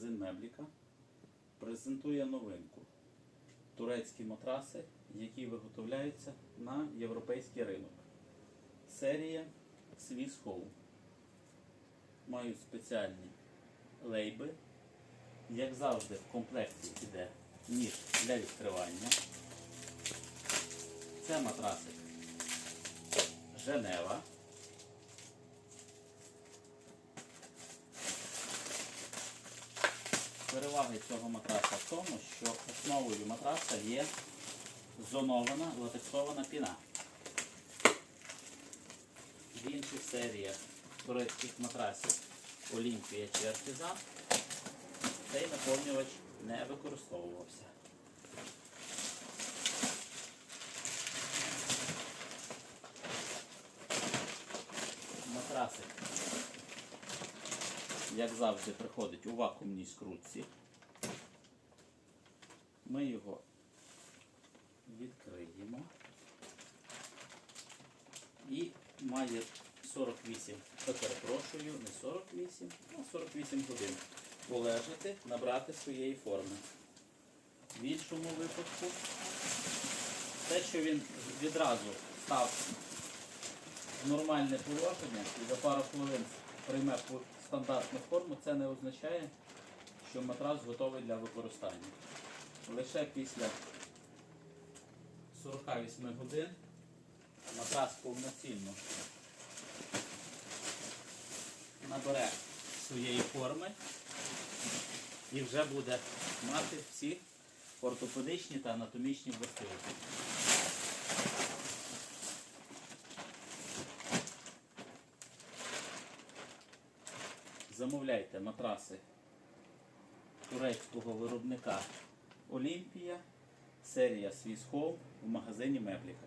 магазин Мебліка презентує новинку. Турецькі матраси, які виготовляються на європейський ринок. Серія Swiss Home. Мають спеціальні лейби. Як завжди, в комплекті йде ніж для відкривання. Це матрасик Женева. Переваги цього матраса в тому, що основою матраса є зонована латексована піна. В інших серіях турецьких матрасів Олімпія чи Артизан цей наповнювач не використовувався. Матрасик, як завжди, приходить у вакуумній скрутці. Ми його відкриємо і має 48, та перепрошую, не 48, а 48 годин полежати, набрати своєї форми. В іншому випадку, те, що він відразу став в нормальне положення і за пару хвилин прийме стандартну форму, це не означає, що матрас готовий для використання. Лише після 48 годин матрас повноцінно набере своєї форми і вже буде мати всі ортопедичні та анатомічні властивості. Замовляйте матраси турецького виробника Олімпія, серія Swiss Home в магазині Мебліка.